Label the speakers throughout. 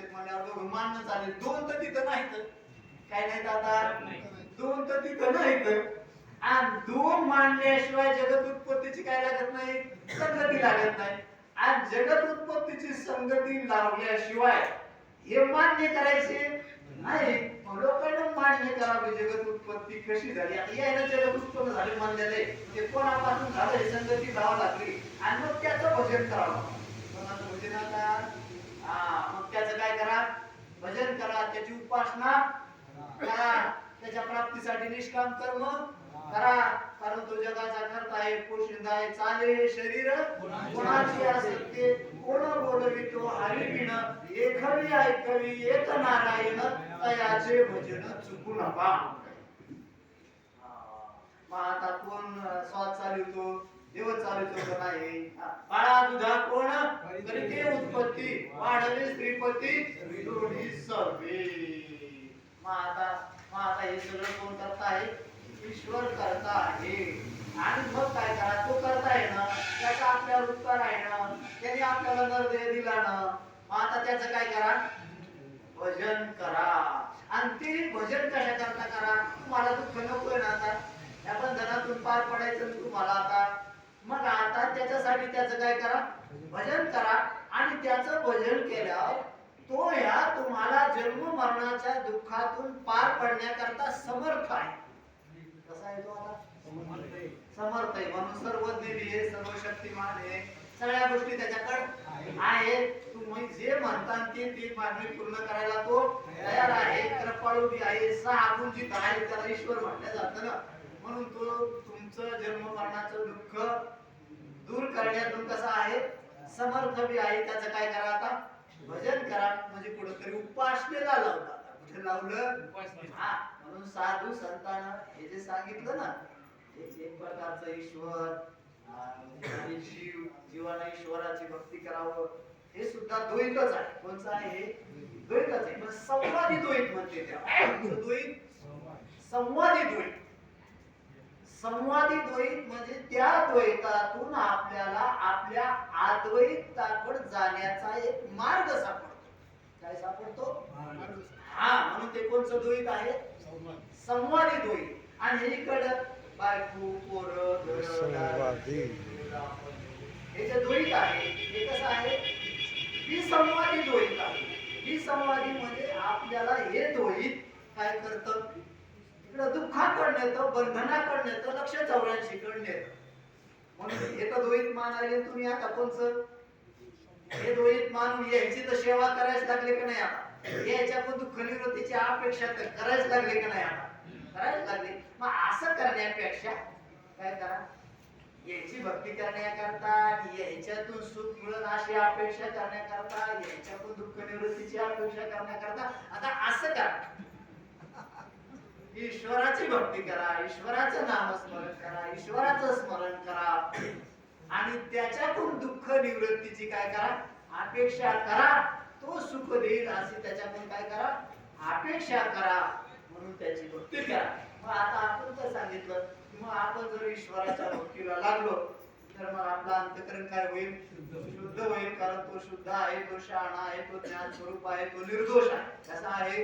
Speaker 1: येते म्हणल्यावर दोघं मानणं चालेल. दोन तर तिथं नाहीत. काय नाही आता? दोन तर तिथं नाहीत. आणि दोन मांडल्याशिवाय जगत उत्पत्तीची काय लागत नाही? संगती लागत नाही. आणि जगत उत्पत्तीची संगती लावल्याशिवाय हे मान्य करायचे? नाही. लोकांना मान्य करावे जगत उत्पत्ती कशी झाली? आता यायला जगत उत्पन्न झाले मानलेले. ते कोणापासून झालं हे संगती लावा लागली. आणि मग त्याचं भजन करावं. कोणाचं भजन आता हा मग त्याचं काय करा भजन करा त्याची उपासना करा त्याच्या प्राप्तीसाठी निष्काम कर्म करा. कारण तो जगाचा करता आहे पोशिंदा आहे चाले शरीर कोणाची असते कोण बोलवितो हरिबिन एकवी ऐकवी एक नारायण तयाचे भजन चुकू नका मग आता कोण स्वाद चालवतो देव चालवतो का नाही? बाळा दुधा कोण? उत्पत्ती वाढले श्रीपती विरोधी सर्वे. मग आता मग आता हे सगळं कोण करता आहे ईश्वर करता आहे. आणि मग काय करा? तो करता आहे ना. त्याचा आपल्यावर उपकार आहे ना. त्याने आपल्याला नरदय दिला ना. मग आता त्याचं काय करा? भजन करा. आणि ते भजन कशा करता करा? तुम्हाला दुःख नकोय ना आता. या बंधनातून पार पडायचं ना तुम्हाला आता. मग आता त्याच्यासाठी त्याचं काय करा? भजन करा. आणि त्याचं भजन केल्यावर तो या तुम्हाला जन्म मरणाच्या दुःखातून पार पडण्याकरता समर्थ आहे. कसा आहे तो आता? समर्थ आहे. म्हणून सर्व देवी आहे सर्व शक्तिमान आहे. सगळ्या गोष्टी त्याच्याकडे आहेत. तुम्ही जे म्हणता ते ते मागणी पूर्ण करायला तो तयार आहे. कृपाळू बी आहे. सहा गुण आहे त्याला ईश्वर म्हटलं जातं ना. म्हणून तो तुमचं जन्म मरणाचं दुःख दूर करण्यातून कसा आहे? समर्थ बी आहे. त्याचं काय करा आता? भजन करा. म्हणजे कुठंतरी उपासनेला लावता कुठे लावलं? हा. म्हणून साधू संतांना हे जे सांगितलं ना एक एक प्रकारचं ईश्वर जीव जीवाला ईश्वराची भक्ती करावं हे सुद्धा द्वैतच आहे. कोणचं आहे हे? द्वैतच आहे. पण संवादी द्वैत म्हणते त्या द्वैत? संवादी द्वैत. संवादी द्वैत म्हणजे त्या द्वैतातून आपल्याला आपल्या अद्वैताकडे जाण्याचा एक मार्ग सापडतो. काय सापडतो? हा म्हणून ते कोणचं द्वैत आहे? संवादी द्वैत. आणि इकडं बायको पोरं हे जे द्वैत आहे हे कसं आहे विसंवादी द्वैत आहे विसंवादी म्हणजे आपल्याला हे द्वैत काय करतं इकडं दुःखाकडनं येतं बंधनाकडनं येतं लक्ष चौऱ्याऐंशी कडनं येतं म्हणून हे तर द्वैत मानाले तुम्ही आता कोणचं? हे द्वैत मानून यांची तर सेवा करायच लागले का नाही आता? यायच्या पण दुःख निवृत्तीची अपेक्षा तर करायच लागले का नाही आता? करायच लागले. मग असं करण्यापेक्षा काय करा? याची भक्ती करण्याकरता याच्यातून सुख मिळून अशी अपेक्षा करण्याकरता याच्यातून दुःख निवृत्तीची अपेक्षा करण्याकरता आता असं करा. ईश्वराची भक्ती करा ईश्वराचं नामस्मरण करा ईश्वराचं स्मरण करा. आणि त्याच्याकडून दुःख निवृत्तीची काय करा? अपेक्षा करा. तो सुख देईल अशी त्याच्याकडून काय करा? अपेक्षा करा म्हणून त्याची भक्ती करा. मग आता आपण तर सांगितलं की मग आपण जर ईश्वराच्या भक्तीला लागलो तर मग आपलं अंतकरण काय होईल? शुद्ध होईल. कारण तो शुद्ध आहे तो शाण आहे तो ज्ञान स्वरूप आहे तो निर्दोष आहे. कसा आहे?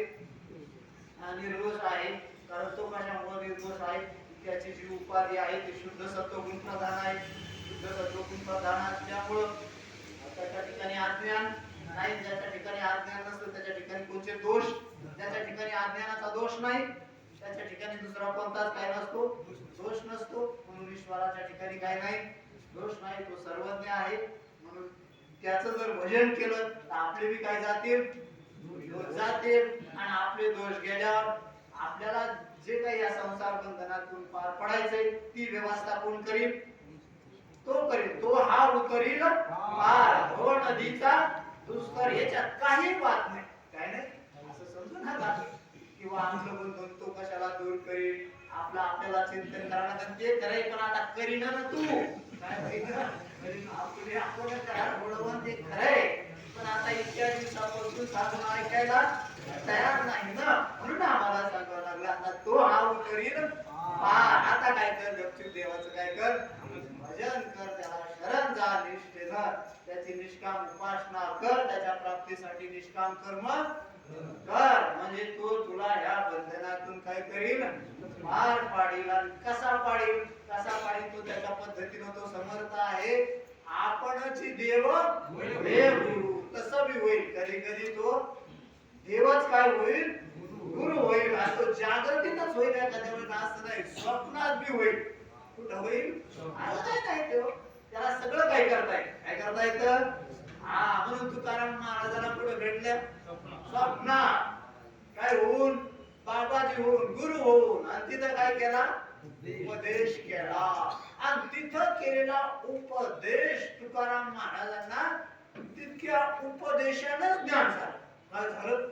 Speaker 1: निर्दोष आहे. कारण तो कशामुळे निर्दोष आहे. त्याची जी उपाधी आहे ती शुद्ध सत्वगुण प्रधान आहे. शुद्ध सत्वगुण प्रधान असल्यामुळं त्याच्या ठिकाणी अज्ञान नाही. ज्याच्या ठिकाणी अज्ञान नसतं त्याच्या ठिकाणी कोणते दोष? त्याच्या ठिकाणी अज्ञानाचा दोष नाही त्याच्या ठिकाणी दुसरा कोणताच काय नसतो. दोष नसतो म्हणून ईश्वराच्या ठिकाणी काय नाही. दोष नाही तो सर्वज्ञ आहे. म्हणून त्याचं जर भजन केलं तर आपले बी काय जातील? जातील. आणि आपले दोष गेल्यावर आपल्याला जे काही या संसार बंधनातून पार पडायचंय ती व्यवस्था कोण करील? तो करील. तो हा उतरील पार. हो नदीचा दुष्कर. याच्यात काही बात नाही. काय नाही? असं समजू नका किंवा आमचं बंधन तो कशाला दूर करील? आपलं आपल्याला चिंतन करायला तर ते करे पण आता करीन ना तू. काय करीन? आपले आपण करा. बळवंत ते खरंय. पण आता इतक्या दिवसापासून साधून ऐकायला तयार नाही ना. म्हणून आम्हाला सांगावं आता तो हा आता काय कर गपचूप देवाचं काय कर. भजन कर त्याला शरण जा त्याची निष्काम उपासना कर त्याच्या प्राप्तीसाठी निष्काम कर्म कर. म्हणजे तो तुला बंधनातून काय करील मार पाडील आणि कसा पाडील? कसा पाडील? तो त्याच्या पद्धतीनं तो समर्थ आहे. आपणच देव देव गुरु. तसं बी होईल. कधी कधी तो देवच काय होईल? गुरु होईल. आणि तो जागृतीतच होईल एखाद्या वेळेस. असं नाही स्वप्नात बी होईल. कुठं होईल? काय नाही तो. त्याला सगळं काय करताय काय करता येतं? हा म्हणून तुकाराम महाराजांना पुढे भेटल्या. स्वप्नात काय होऊन? बाबाजी होऊन गुरु होऊन. आणि तिथं काय केला? उपदेश केला. आणि तिथं केलेला उपदेश तुकाराम महाराजांना तितक्या उपदेशानच ज्ञान झालं. काय झालं?